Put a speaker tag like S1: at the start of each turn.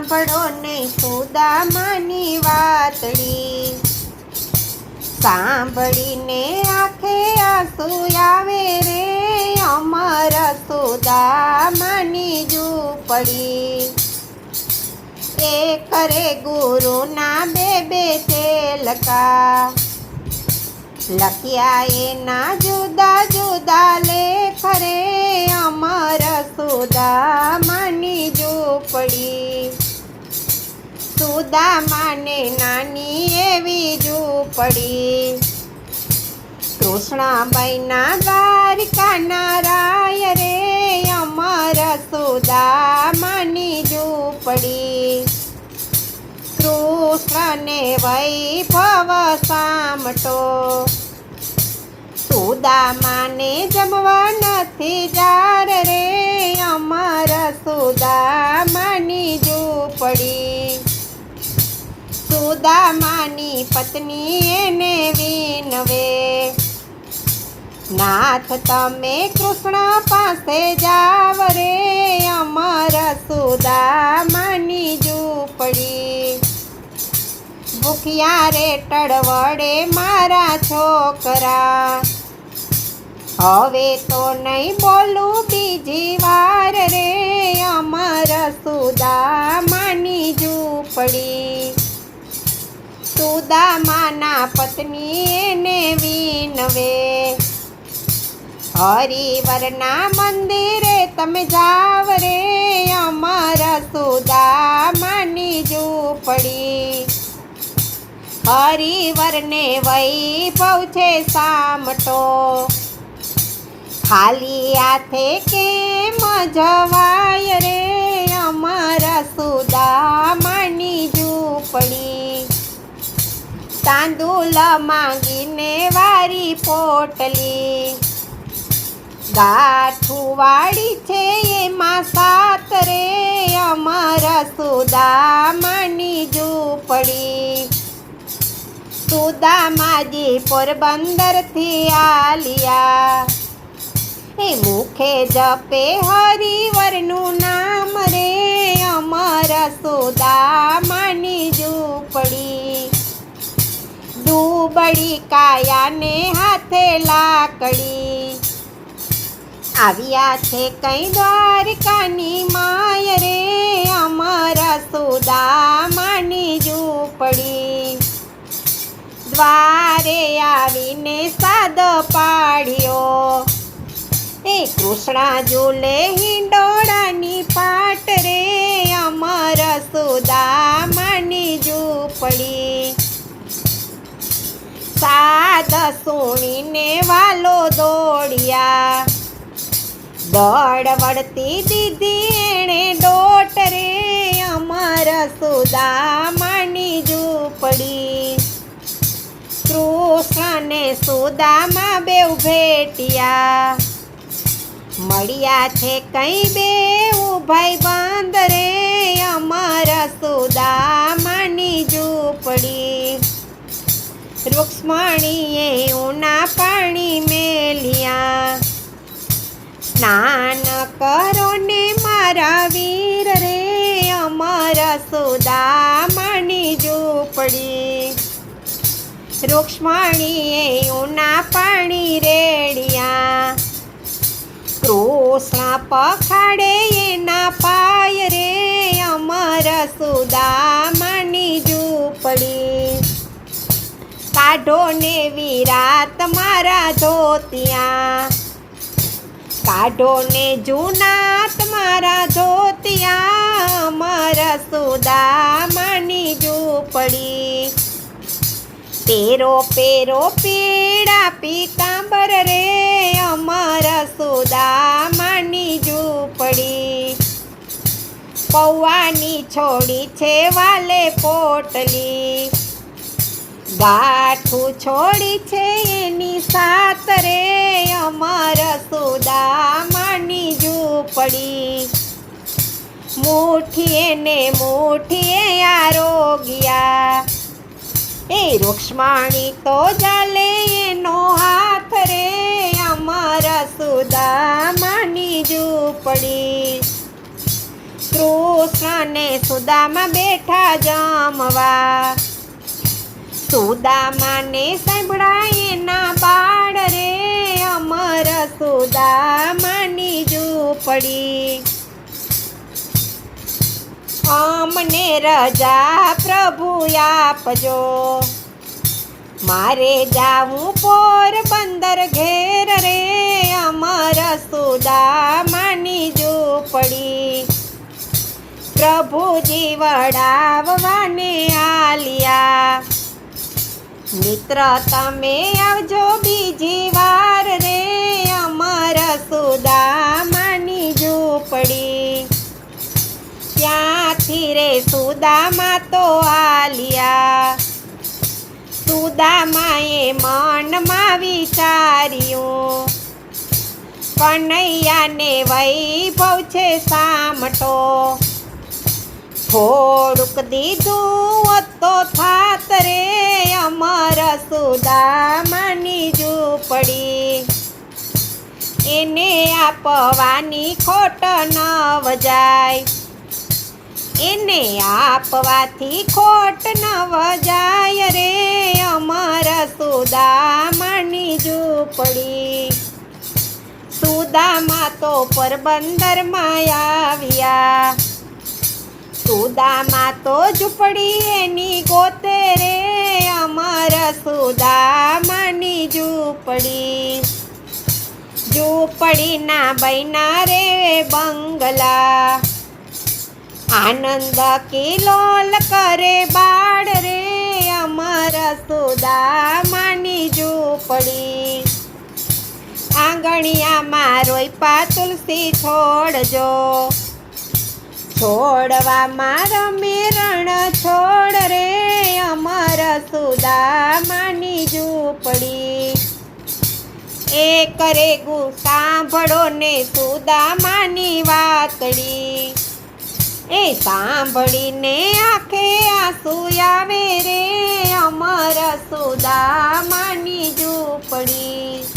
S1: સાંભળો ને સુદામાની વાતડી. સાંભળીને આખે આંસુ આવે રે, અમર સુદામાની ઝૂંપડી. એ કરે ગુરુના બે બે તેલકા લખ્યા એના જુદા જુદા લેખ રે અમર સુદામાની સુદામાને નાની એવી ઝૂંપડી. કૃષ્ણબાઈના દ્વારિકાના રાય રે, અમર સુદામાની ઝૂંપડી. કૃષ્ણને વૈભવ સામટો. સુદામાને જમવા નથી સુદામાની પત્ની એને વિનવે નાથ, તમે કૃષ્ણ પાસે જાવ રે અમર સુદામાની ઝૂંપડી. ભૂખ્યા રે ટળવડે મારા છોકરા. હવે તો નહીં બોલું બીજી વાર રે, અમર સુદામાની ઝૂંપડી. સુદામાના પત્ની ને વિનવે હરિવરના મંદિરે તમે જાવ રે અમર સુદામાની ઝૂંપડી. હરિવરને વૈભવ છે સામટો. ખાલી હાથે કેમ જવાય રે, અમર સુદામાની ઝૂંપડી. તાંદુલ માંગીને વારી પોટલી ગાંઠું વાળી છે એમાં સાત રે અમર સુદામાની ઝૂંપડી સુદામાજી પોરબંદરથી આલિયા એ મુખે જપે હરિવરનું નામ રે અમર સુદામાની ઝૂંપડી દુબળી કાયાને હાથે લાકડી. આવ્યા છે કઈ દ્વારકાની માય રે, અમારા સુદામાની ઝૂંપડી. દ્વારે આવીને સાદ પાડ્યો. એ કૃષ્ણા ઝૂલે હિંડોળાની પાટ રે, અમર સાદ સુણીને વાલો દોડ્યા. દોડ વળતી દીદી એણે ડોટ રે, અમર સુદામાની ઝૂંપડી. કૃષ્ણને સુદામા બેઉ ભેટ્યા. મળ્યા છે કઈ બે ભાઈ રૂક્ષ્મણીએ ઉના પાણી મેલિયા. સ્નાન કરો ને મારા વીર રે, અમર સુદામાની ઝૂંપડી. રૂક્ષ્મણીએ ઉના પાણી રેડિયા. કૃષ્ણ પખાડે એના પાય રે, અમર સુદામાની ઝૂંપડી. કાઢો ને વિરાત મારા ધોતિયા. કાઢો ને જૂનાત મારા ધોતિયા અમર સુદામાની ઝૂંપડી. પેરો પેરો પીડા પીતાંબર રે, અમર સુદામાની ઝૂંપડી. પૌવાની છોડી છે વાલે પોટલી. ગાંઠું છોડી છે એની સાત રે, અમર સુદામાની ઝૂંપડી. મુઠીએ ને મુઠીએ આરોગ્યા. એ રૂક્ષ્મણી તો જાલે એનો હાથ રે, અમર સુદામાની ઝૂંપડી. કૃષ્ણને સુદામાં બેઠા જમવા. સુદામાને સાંભળાય એના બાળ રે, અમર સુદામાની ઝૂંપડી. અમને રજા પ્રભુ આપજો. મારે જાવું પોરબંદર ઘેર રે, અમર સુદામાની ઝૂંપડી. પ્રભુજી વડાવવાને આલિયા મિત્ર, તમે આવજો બીજી વાર રે, અમારા સુદામાની ઝૂંપડી. ત્યાંથી રે સુદામા તો આલિયા. સુદામાએ મનમાં વિચાર્યું, કનૈયાને વૈભવ છે સામટો. થોડુંક દીધું તો થાત રે અમર સુદામાની ઝૂંપડી. એને આપવાની ખોટ ન વજાય. એને આપવાથી ખોટ ન વજાય રે અમર સુદામાની ઝૂંપડી. સુદામા તો પોરબંદરમાં આવ્યા સુદામા તો ઝૂંપડી એની ગોતે રે. અમર સુદામાની ઝૂંપડી. ઝૂંપડીના બૈના રે બંગલા. આનંદ કિલોલ કરે બાળ રે. અમર સુદામાની ઝૂંપડી. આંગણિયામાં રોઈપા તુલસી છોડજો. છોડવામાં રમે રણ છોડ રે, અમર સુદામાની ઝૂંપડી. એ કરે ગુ સાંભળો ને સુદામાની વાતડી. એ સાંભળીને આંખે આંસુ આવે રે, અમર સુદામાની ઝૂંપડી.